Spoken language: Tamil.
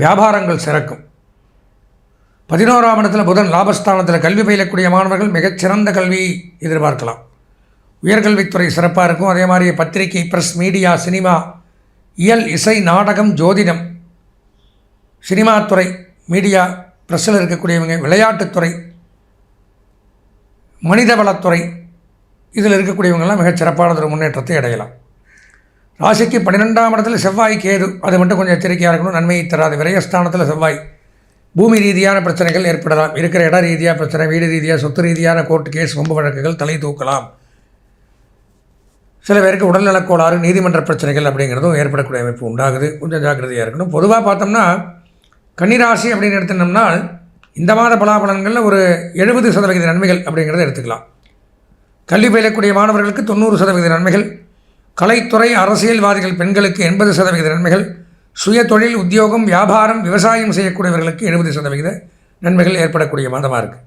வியாபாரங்கள் சிறக்கும். பதினோராம் இடத்தில் புதன் லாபஸ்தானத்தில் கல்வி பயிலக்கூடிய மாணவர்கள் மிகச்சிறந்த கல்வி எதிர்பார்க்கலாம். உயர்கல்வித்துறை சிறப்பாக இருக்கும். அதே மாதிரி பத்திரிகை ப்ரெஸ் மீடியா சினிமா இயல் இசை நாடகம் ஜோதிடம் சினிமாத்துறை மீடியா ப்ரெஸ்ஸில் இருக்கக்கூடியவங்க விளையாட்டுத்துறை மனிதவளத்துறை இதில் இருக்கக்கூடியவங்கெல்லாம் மிகச் சிறப்பானது ஒரு முன்னேற்றத்தை அடையலாம். ராசிக்கு பன்னிரெண்டாம் இடத்துல செவ்வாய் கேது. அது மட்டும் கொஞ்சம் எச்சரிக்கையாக இருக்கணும். நன்மையை தராது. விரயஸ்தானத்தில் செவ்வாய். பூமி ரீதியான பிரச்சனைகள் ஏற்படலாம். இருக்கிற இட ரீதியாக பிரச்சனை வீடு ரீதியாக சொத்து ரீதியான கோர்ட்டு கேஸ் வம்பு வழக்குகள் தலை தூக்கலாம். சில பேருக்கு உடல்நலக் கோளாறு நீதிமன்ற பிரச்சனைகள் அப்படிங்கிறதும் ஏற்படக்கூடிய அமைப்பு உண்டாகுது. கொஞ்சம் ஜாக்கிரதையாக இருக்கணும். பொதுவாக பார்த்தோம்னா கன்னிராசி அப்படின்னு எடுத்துனோம்னா இந்த மாத பலாபலன்களில் ஒரு எழுபது சதவிகித நன்மைகள் அப்படிங்கிறத எடுத்துக்கலாம். கல்வி பயிலக்கூடிய மாணவர்களுக்கு தொண்ணூறு சதவீத நன்மைகள். கலைத்துறை அரசியல்வாதிகள் பெண்களுக்கு எண்பது சதவிகித நன்மைகள் சுய தொழில் உத்தியோகம் வியாபாரம் விவசாயம் செய்யக்கூடியவர்களுக்கு எழுபது சதவிகித நன்மைகள் ஏற்படக்கூடிய மாதமாக இருக்குது